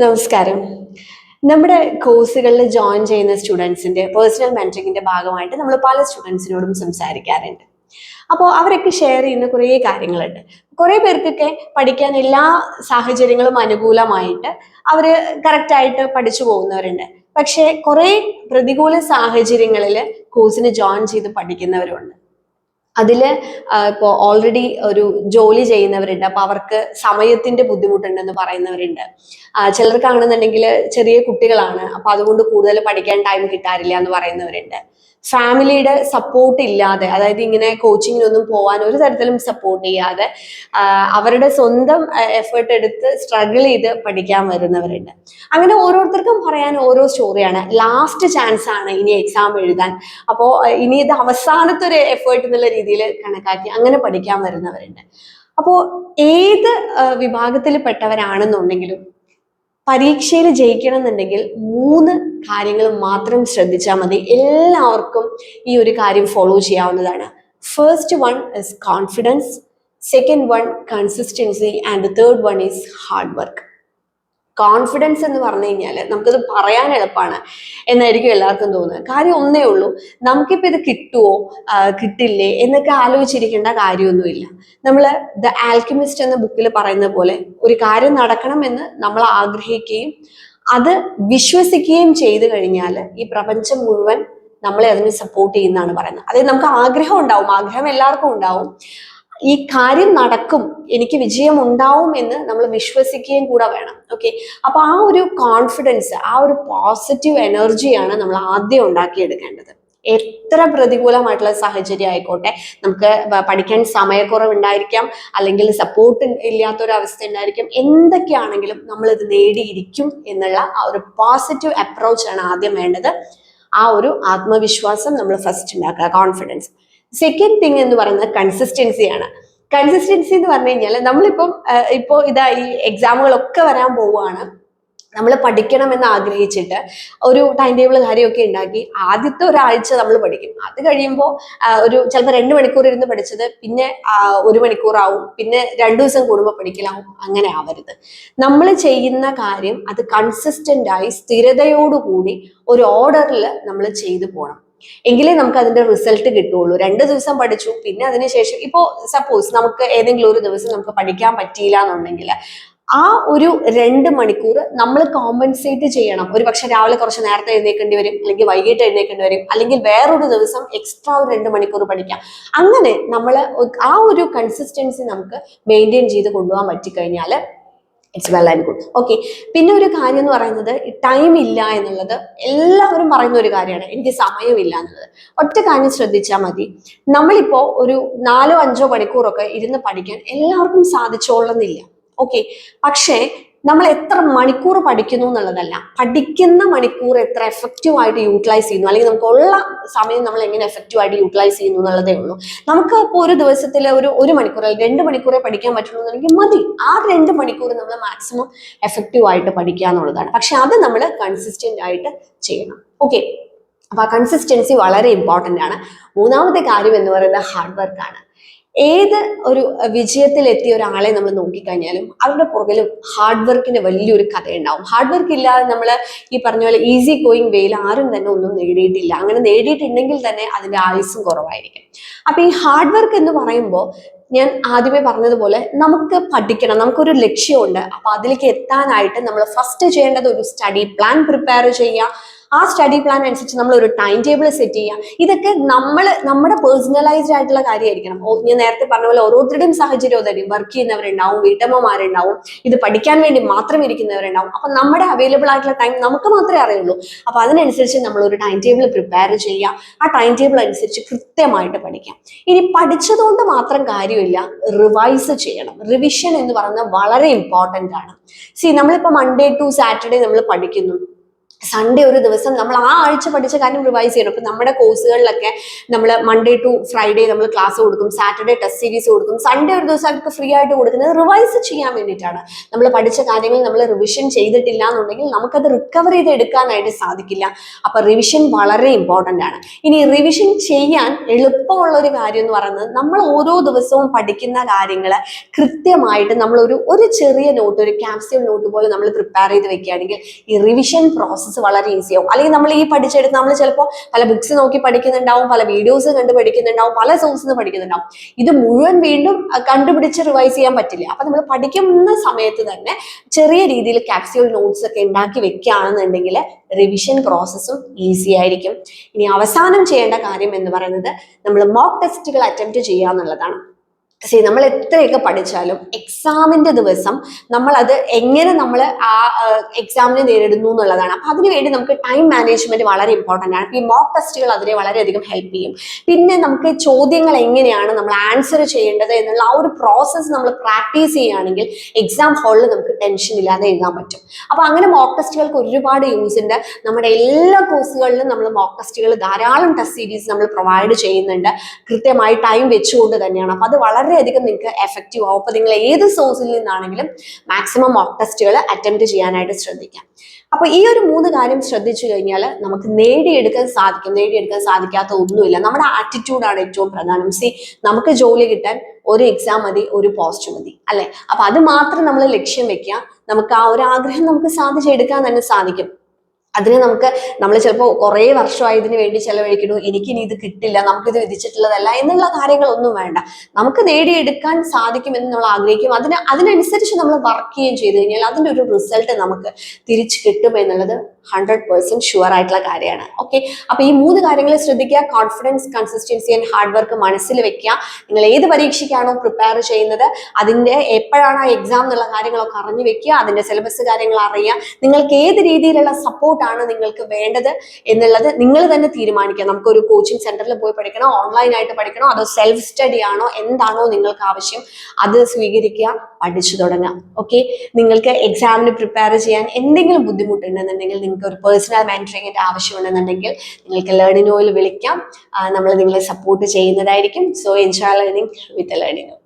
നമസ്കാരം. നമ്മുടെ കോഴ്സുകളിൽ ജോയിൻ ചെയ്യുന്ന സ്റ്റുഡൻസിന്റെ പേഴ്സണൽ മെന്ററിങ്ങിന്റെ ഭാഗമായിട്ട് നമ്മൾ പല സ്റ്റുഡൻസിനോടും സംസാരിക്കാറുണ്ട്. അപ്പോൾ അവരൊക്കെ ഷെയർ ചെയ്യുന്ന കുറേ കാര്യങ്ങളുണ്ട്. കുറേ പേർക്കൊക്കെ പഠിക്കാൻ എല്ലാ സാഹചര്യങ്ങളും അനുകൂലമായിട്ട് അവർ കറക്റ്റായിട്ട് പഠിച്ചു പോകുന്നവരുണ്ട്. പക്ഷേ കുറേ പ്രതികൂല സാഹചര്യങ്ങളിൽ കോഴ്സിന് ജോയിൻ ചെയ്ത് പഠിക്കുന്നവരുണ്ട്. അതിൽ ഇപ്പോൾ ഓൾറെഡി ഒരു ജോലി ചെയ്യുന്നവരുണ്ട്. അപ്പൊ അവർക്ക് സമയത്തിന്റെ ബുദ്ധിമുട്ടുണ്ടെന്ന് പറയുന്നവരുണ്ട്. ചിലർക്കാണെന്നുണ്ടെങ്കിൽ ചെറിയ കുട്ടികളാണ്. അപ്പൊ അതുകൊണ്ട് കൂടുതൽ പഠിക്കാൻ ടൈം കിട്ടാറില്ല എന്ന് പറയുന്നവരുണ്ട്. ഫാമിലിയുടെ സപ്പോർട്ട് ഇല്ലാതെ അതായത് ഇങ്ങനെ കോച്ചിങ്ങിനൊന്നും പോകാൻ ഒരു തരത്തിലും സപ്പോർട്ട് ചെയ്യാതെ അവരുടെ സ്വന്തം എഫേർട്ട് എടുത്ത് സ്ട്രഗിൾ ചെയ്ത് പഠിക്കാൻ വരുന്നവരുണ്ട്. അങ്ങനെ ഓരോരുത്തർക്കും പറയാൻ ഓരോ സ്റ്റോറിയാണ് ലാസ്റ്റ് ചാൻസ് ആണ് ഇനി എക്സാം എഴുതാൻ. അപ്പോൾ ഇനി ഇത് അവസാനത്തെ ഒരു എഫേർട്ട് എന്നുള്ള രീതിയിൽ കണക്കാക്കി അങ്ങനെ പഠിക്കാൻ വരുന്നവരുണ്ട്. അപ്പോൾ ഏത് വിഭാഗത്തിൽ വിഭാഗത്തിൽപ്പെട്ടവരാണെന്നുണ്ടെങ്കിലും പരീക്ഷയിൽ ജയിക്കണം എന്നുണ്ടെങ്കിൽ മൂന്ന് കാര്യങ്ങൾ മാത്രം ശ്രദ്ധിച്ചാൽ മതി. എല്ലാവർക്കും ഈ ഒരു കാര്യം ഫോളോ ചെയ്യാവുന്നതാണ്. First one is confidence second one consistency and third one is hard work confidence എന്ന് പറഞ്ഞു കഴിഞ്ഞാൽ നമുക്കത് പറയാൻ എളുപ്പമാണ് എന്നായിരിക്കും എല്ലാവർക്കും തോന്നുന്നത്. കാര്യം ഒന്നേ ഉള്ളൂ നമുക്കിപ്പോൾ ഇത് കിട്ടുമോ കിട്ടില്ലേ? എന്നൊക്കെ ആലോചിച്ചിരിക്കേണ്ട കാര്യമൊന്നുമില്ല. നമ്മൾ ദ ആൽക്കമിസ്റ്റ് എന്ന ബുക്കിൽ പറയുന്ന പോലെ ഒരു കാര്യം നടക്കണമെന്ന് നമ്മൾ ആഗ്രഹിക്കുകയും അത് വിശ്വസിക്കുകയും ചെയ്തു കഴിഞ്ഞാൽ ഈ പ്രപഞ്ചം മുഴുവൻ നമ്മളെ അതിന് സപ്പോർട്ട് ചെയ്യുന്നതാണ് പറയുന്നത്. അതായത് നമുക്ക് ആഗ്രഹം ഉണ്ടാവും ആഗ്രഹം എല്ലാവർക്കും ഉണ്ടാവും. ഈ കാര്യം നടക്കും എനിക്ക് വിജയം ഉണ്ടാവും എന്ന് നമ്മൾ വിശ്വസിക്കുകയും കൂടെ വേണം ഓക്കെ അപ്പൊ ആ ഒരു കോൺഫിഡൻസ് ആ ഒരു പോസിറ്റീവ് എനർജിയാണ് നമ്മൾ ആദ്യം ഉണ്ടാക്കിയെടുക്കേണ്ടത്. എത്ര പ്രതികൂലമായിട്ടുള്ള സാഹചര്യം ആയിക്കോട്ടെ നമുക്ക് പഠിക്കാൻ സമയക്കുറവ് ഉണ്ടായിരിക്കാം അല്ലെങ്കിൽ സപ്പോർട്ട് ഇല്ലാത്തൊരവസ്ഥ ഉണ്ടായിരിക്കും എന്തൊക്കെയാണെങ്കിലും നമ്മൾ ഇത് നേടിയിരിക്കും എന്നുള്ള ആ ഒരു പോസിറ്റീവ് അപ്രോച്ച് ആണ് ആദ്യം വേണ്ടത്. ആ ഒരു ആത്മവിശ്വാസം നമ്മൾ ഫസ്റ്റ് ഉണ്ടാക്കുക കോൺഫിഡൻസ് സെക്കൻഡ് തിങ് എന്ന് പറയുന്നത് കൺസിസ്റ്റൻസിയാണ് കൺസിസ്റ്റൻസി എന്ന് പറഞ്ഞു കഴിഞ്ഞാൽ നമ്മളിപ്പം ഇപ്പോൾ ഇപ്പോ ഇതാ ഈ എക്സാമുകളൊക്കെ വരാൻ പോവുകയാണ്. നമ്മൾ പഠിക്കണമെന്ന് ആഗ്രഹിച്ചിട്ട് ഒരു ടൈം ടേബിൾ കാര്യമൊക്കെ ഉണ്ടാക്കി ആദ്യത്തെ ഒരാഴ്ച നമ്മൾ പഠിക്കും. അത് കഴിയുമ്പോൾ ഒരു ചിലപ്പോൾ രണ്ട് മണിക്കൂർ ഇരുന്ന് പഠിച്ചത് പിന്നെ ഒരു മണിക്കൂറാവും പിന്നെ രണ്ടു ദിവസം കൂടുമ്പോൾ പഠിക്കലാവും. അങ്ങനെ ആവരുത്. നമ്മൾ ചെയ്യുന്ന കാര്യം അത് കൺസിസ്റ്റന്റ് ആയി സ്ഥിരതയോടുകൂടി ഒരു ഓർഡറിൽ നമ്മൾ ചെയ്തു പോകണം എങ്കിലേ നമുക്ക് അതിന്റെ റിസൾട്ട് കിട്ടുള്ളൂ രണ്ട് ദിവസം പഠിച്ചു പിന്നെ അതിനുശേഷം ഇപ്പോ സപ്പോസ് നമുക്ക് ഏതെങ്കിലും ഒരു ദിവസം നമുക്ക് പഠിക്കാൻ പറ്റിയില്ല എന്നുണ്ടെങ്കിൽ ആ ഒരു രണ്ട് മണിക്കൂർ നമ്മൾ കോമ്പൻസേറ്റ് ചെയ്യണം. ഒരു പക്ഷെ രാവിലെ കുറച്ച് നേരത്തെ എഴുന്നേക്കേണ്ടി വരും അല്ലെങ്കിൽ വൈകിട്ട് എഴുന്നേക്കേണ്ടി വരും അല്ലെങ്കിൽ വേറൊരു ദിവസം എക്സ്ട്രാ ഒരു രണ്ട് മണിക്കൂർ പഠിക്കാം. അങ്ങനെ നമ്മൾ ആ ഒരു കൺസിസ്റ്റൻസി നമുക്ക് മെയിന്റെയിൻ ചെയ്ത് കൊണ്ടുപോകാൻ പറ്റിക്കഴിഞ്ഞാൽ it's well and good okay പിന്നെ ഒരു കാര്യം എന്ന് പറയുന്നത് ടൈം ഇല്ല എന്നുള്ളത് എല്ലാവരും പറയുന്ന ഒരു കാര്യമാണ്. എനിക്ക് സമയമില്ല എന്നുള്ളത്. ഒറ്റ കാര്യം ശ്രദ്ധിച്ചാൽ മതി. നമ്മളിപ്പോ ഒരു നാലോ അഞ്ചോ മണിക്കൂറൊക്കെ ഇരുന്ന് പഠിക്കാൻ എല്ലാവർക്കും സാധിച്ചോളുന്നില്ല. ഓക്കെ പക്ഷേ നമ്മൾ എത്ര മണിക്കൂർ പഠിക്കുന്നു എന്നുള്ളതല്ല. പഠിക്കുന്ന മണിക്കൂർ എത്ര എഫക്റ്റീവ് ആയിട്ട് യൂട്ടിലൈസ് ചെയ്യുന്നു. അല്ലെങ്കിൽ നമുക്കുള്ള സമയം നമ്മൾ എങ്ങനെ എഫക്റ്റീവ് ആയിട്ട് യൂട്ടിലൈസ് ചെയ്യുന്നു എന്നുള്ളതേ ഉള്ളൂ. നമുക്ക് ഇപ്പോൾ ഒരു ദിവസത്തിൽ ഒരു ഒരു മണിക്കൂർ അല്ലെങ്കിൽ രണ്ട് മണിക്കൂറേ പഠിക്കാൻ പറ്റുള്ളൂ മതി. ആ രണ്ട് മണിക്കൂർ നമ്മൾ മാക്സിമം എഫക്റ്റീവ് ആയിട്ട് പഠിക്കുക എന്നുള്ളതാണ്. പക്ഷെ അത് നമ്മൾ കൺസിസ്റ്റന്റ് ആയിട്ട് ചെയ്യണം. ഓക്കെ അപ്പൊ ആ കൺസിസ്റ്റൻസി വളരെ ഇമ്പോർട്ടന്റ് ആണ്. മൂന്നാമത്തെ കാര്യം എന്ന് പറയുന്നത് ഹാർഡ് വർക്കാണ് ഏത് ഒരു വിജയത്തിൽ എത്തിയ ഒരാളെ നമ്മൾ നോക്കിക്കഴിഞ്ഞാലും അവരുടെ പുറകിലും ഹാർഡ് വർക്കിന്റെ വലിയൊരു കഥയുണ്ടാവും. ഹാർഡ് വർക്ക് ഇല്ലാതെ നമ്മൾ ഈ പറഞ്ഞ പോലെ ഈസി ഗോയിങ് വേയിൽ ആരും തന്നെ ഒന്നും നേടിയിട്ടില്ല. അങ്ങനെ നേടിയിട്ടുണ്ടെങ്കിൽ തന്നെ അതിന്റെ ആയുസ്സും കുറവായിരിക്കും. അപ്പൊ ഈ ഹാർഡ് വർക്ക് എന്ന് പറയുമ്പോൾ ഞാൻ ആദ്യമേ പറഞ്ഞതുപോലെ നമുക്ക് പഠിക്കണം നമുക്കൊരു ലക്ഷ്യമുണ്ട്. അപ്പൊ അതിലേക്ക് എത്താനായിട്ട് നമ്മൾ ഫസ്റ്റ് ചെയ്യേണ്ടത് ഒരു സ്റ്റഡി പ്ലാൻ പ്രിപ്പയർ ചെയ്യുക. ആ സ്റ്റഡി പ്ലാൻ അനുസരിച്ച് നമ്മൾ ഒരു ടൈം ടേബിൾ സെറ്റ് ചെയ്യുക ഇതൊക്കെ നമ്മൾ നമ്മുടെ പേഴ്സണലൈസ്ഡ് ആയിട്ടുള്ള കാര്യമായിരിക്കണം. ഞാൻ നേരത്തെ പറഞ്ഞ പോലെ ഓരോരുത്തരുടെയും സാഹചര്യം അതായിരിക്കും വർക്ക് ചെയ്യുന്നവരുണ്ടാവും വീട്ടമ്മമാരുണ്ടാവും ഇത് പഠിക്കാൻ വേണ്ടി മാത്രം ഇരിക്കുന്നവരുണ്ടാവും. അപ്പൊ നമ്മുടെ അവൈലബിൾ ആയിട്ടുള്ള ടൈം നമുക്ക് മാത്രമേ അറിയുള്ളൂ. അപ്പൊ അതിനനുസരിച്ച് നമ്മൾ ഒരു ടൈം ടേബിൾ പ്രിപ്പയർ ചെയ്യുക ആ ടൈം ടേബിൾ അനുസരിച്ച് കൃത്യമായിട്ട് പഠിക്കാം. ഇനി പഠിച്ചതുകൊണ്ട് മാത്രം കാര്യമില്ല റിവൈസ് ചെയ്യണം. റിവിഷൻ എന്ന് പറയുന്നത് വളരെ ഇമ്പോർട്ടന്റ് ആണ്. സി നമ്മളിപ്പോൾ മൺഡേ ടു സാറ്റർഡേ നമ്മൾ പഠിക്കുന്നു. സൺഡേ ഒരു ദിവസം നമ്മൾ ആ ആഴ്ച പഠിച്ച കാര്യം റിവൈസ് ചെയ്യണം. അപ്പം നമ്മുടെ കോഴ്സുകളിലൊക്കെ നമ്മൾ മൺഡേ ടു ഫ്രൈഡേ നമ്മൾ ക്ലാസ് കൊടുക്കും. സാറ്റർഡേ ടെസ്റ്റ് സീരീസ് കൊടുക്കും. സൺഡേ ഒരു ദിവസം അവർക്ക് ഫ്രീ ആയിട്ട് കൊടുക്കുന്നത് റിവൈസ് ചെയ്യാൻ വേണ്ടിയിട്ടാണ്. നമ്മൾ പഠിച്ച കാര്യങ്ങൾ നമ്മൾ റിവിഷൻ ചെയ്തിട്ടില്ല എന്നുണ്ടെങ്കിൽ നമുക്കത് റിക്കവർ ചെയ്ത് എടുക്കാനായിട്ട് സാധിക്കില്ല. അപ്പം റിവിഷൻ വളരെ ഇമ്പോർട്ടന്റ് ആണ്. ഇനി റിവിഷൻ ചെയ്യാൻ എളുപ്പമുള്ള ഒരു കാര്യം എന്ന് പറയുന്നത് നമ്മൾ ഓരോ ദിവസവും പഠിക്കുന്ന കാര്യങ്ങൾ കൃത്യമായിട്ട് നമ്മളൊരു ഒരു ചെറിയ നോട്ട് ഒരു ക്യാപ്സ്യൂൾ നോട്ട് പോലെ നമ്മൾ പ്രിപ്പയർ ചെയ്ത് വെക്കുകയാണെങ്കിൽ ഈ റിവിഷൻ പ്രോസസ്സ് വളരെ ഈസി ആവും. അല്ലെങ്കിൽ നമ്മൾ ഈ പഠിച്ചെടുത്ത് നമ്മൾ ചിലപ്പോൾ പല ബുക്സ് നോക്കി പഠിക്കുന്നുണ്ടാവും പല വീഡിയോസ് കണ്ട് പഠിക്കുന്നുണ്ടാവും പല സോഴ്സിൽ നിന്ന് പഠിക്കുന്നുണ്ടാവും. ഇത് മുഴുവൻ വീണ്ടും കണ്ടുപിടിച്ച് റിവൈസ് ചെയ്യാൻ പറ്റില്ല. അപ്പൊ നമ്മൾ പഠിക്കുന്ന സമയത്ത് തന്നെ ചെറിയ രീതിയിൽ കാപ്സ്യൂൾ നോട്ട്സ് ഒക്കെ ഉണ്ടാക്കി വെക്കുകയാണെന്നുണ്ടെങ്കിൽ റിവിഷൻ പ്രോസസ്സും ഈസി ആയിരിക്കും. ഇനി അവസാനം ചെയ്യേണ്ട കാര്യം എന്ന് പറയുന്നത് നമ്മൾ മോക്ക് ടെസ്റ്റുകൾ അറ്റംപ്റ്റ് ചെയ്യുക എന്നുള്ളതാണ്. സി നമ്മൾ എത്രയൊക്കെ പഠിച്ചാലും എക്സാമിന്റെ ദിവസം നമ്മളത് എങ്ങനെ നമ്മൾ ആ എക്സാമിനെ നേരിടുന്നു എന്നുള്ളതാണ്. അപ്പം അതിനുവേണ്ടി നമുക്ക് ടൈം മാനേജ്മെന്റ് വളരെ ഇമ്പോർട്ടന്റ് ആണ്. ഈ മോക്ക് ടെസ്റ്റുകൾ അതിനെ വളരെയധികം ഹെൽപ്പ് ചെയ്യും. പിന്നെ നമുക്ക് ചോദ്യങ്ങൾ എങ്ങനെയാണ് നമ്മൾ ആൻസർ ചെയ്യേണ്ടത് എന്നുള്ള ആ ഒരു പ്രോസസ്സ് നമ്മൾ പ്രാക്ടീസ് ചെയ്യുകയാണെങ്കിൽ എക്സാം ഹാളിൽ നമുക്ക് ടെൻഷൻ ഇല്ലാതെ എഴുതാൻ പറ്റും. അപ്പോൾ അങ്ങനെ മോക്ക് ടെസ്റ്റുകൾക്ക് ഒരുപാട് യൂസ് ഉണ്ട്. നമ്മുടെ എല്ലാ കോഴ്സുകളിലും നമ്മൾ മോക്ക് ടെസ്റ്റുകൾ ധാരാളം ടെസ്റ്റ് സീരീസ് നമ്മൾ പ്രൊവൈഡ് ചെയ്യുന്നുണ്ട്. കൃത്യമായി ടൈം വെച്ചുകൊണ്ട് തന്നെയാണ്. അപ്പോൾ അത് വളരെയധികം നിങ്ങൾക്ക് എഫക്റ്റീവ് ആവും. അപ്പൊ നിങ്ങൾ ഏത് സോഴ്സിൽ നിന്നാണെങ്കിലും മാക്സിമം മോക്ക് ടെസ്റ്റുകൾ അറ്റംപ്റ്റ് ചെയ്യാനായിട്ട് ശ്രദ്ധിക്കാം. അപ്പൊ ഈ ഒരു മൂന്ന് കാര്യം ശ്രദ്ധിച്ചു കഴിഞ്ഞാൽ നമുക്ക് നേടിയെടുക്കാൻ സാധിക്കും. നേടിയെടുക്കാൻ സാധിക്കാത്ത ഒന്നുമില്ല. നമ്മുടെ ആറ്റിറ്റ്യൂഡാണ് ഏറ്റവും പ്രധാനം. സി നമുക്ക് ജോലി കിട്ടാൻ ഒരു എക്സാം മതി ഒരു പോസ്റ്റ് മതി അല്ലെ? അപ്പൊ അത് മാത്രം നമ്മൾ ലക്ഷ്യം വെക്കുക. നമുക്ക് ആ ഒരു ആഗ്രഹം നമുക്ക് സാധിച്ചെടുക്കാൻ തന്നെ സാധിക്കും. അതിന് നമുക്ക് നമ്മൾ ചിലപ്പോൾ കുറേ വർഷമായി ഇതിന് വേണ്ടി ചെലവഴിക്കണു എനിക്കിനി ഇത് കിട്ടില്ല. നമുക്കിത് വിധിച്ചിട്ടുള്ളതല്ല എന്നുള്ള കാര്യങ്ങളൊന്നും വേണ്ട. നമുക്ക് നേടിയെടുക്കാൻ സാധിക്കുമെന്ന് നമ്മൾ ആഗ്രഹിക്കും. അതിന് അതിനനുസരിച്ച് നമ്മൾ വർക്ക് ചെയ്യുകയും ചെയ്തു കഴിഞ്ഞാൽ അതിന്റെ ഒരു റിസൾട്ട് നമുക്ക് തിരിച്ചു കിട്ടും എന്നുള്ളത് ഹൺഡ്രഡ് പെർസെന്റ് ഷുവർ ആയിട്ടുള്ള കാര്യമാണ്. ഓക്കെ അപ്പൊ ഈ മൂന്ന് കാര്യങ്ങൾ ശ്രദ്ധിക്കുക. Confidence consistency and hard work മനസ്സിൽ വെക്കുക. നിങ്ങൾ ഏത് പരീക്ഷയ്ക്കാണോ പ്രിപ്പയർ ചെയ്യുന്നത് അതിന്റെ എപ്പോഴാണ് ആ എക്സാം എന്നുള്ള കാര്യങ്ങളൊക്കെ അറിഞ്ഞു വെക്കുക അതിന്റെ സിലബസ് കാര്യങ്ങൾ അറിയുക. നിങ്ങൾക്ക് ഏത് രീതിയിലുള്ള സപ്പോർട്ടാണ് നിങ്ങൾക്ക് വേണ്ടത് എന്നുള്ളത് നിങ്ങൾ തന്നെ തീരുമാനിക്കുക. നമുക്ക് ഒരു കോച്ചിങ് സെന്ററിൽ പോയി പഠിക്കണോ ഓൺലൈൻ ആയിട്ട് പഠിക്കണോ അതോ സെൽഫ് സ്റ്റഡി ആണോ എന്താണോ നിങ്ങൾക്ക് ആവശ്യം അത് സ്വീകരിക്കുക പഠിച്ചു തുടങ്ങുക. ഓക്കെ നിങ്ങൾക്ക് എക്സാമിന് പ്രിപ്പയർ ചെയ്യാൻ എന്തെങ്കിലും ബുദ്ധിമുട്ടുണ്ടെന്നുണ്ടെങ്കിൽ നിങ്ങൾക്ക് ഒരു പേഴ്സണൽ മെന്ററിങ്ങിന്റെ ആവശ്യമുണ്ടെന്നുണ്ടെങ്കിൽ നിങ്ങൾക്ക് ലേണിനോയിൽ വിളിക്കാം. നമ്മൾ നിങ്ങളെ സപ്പോർട്ട് ചെയ്യുന്നതായിരിക്കും. So enjoy learning with learning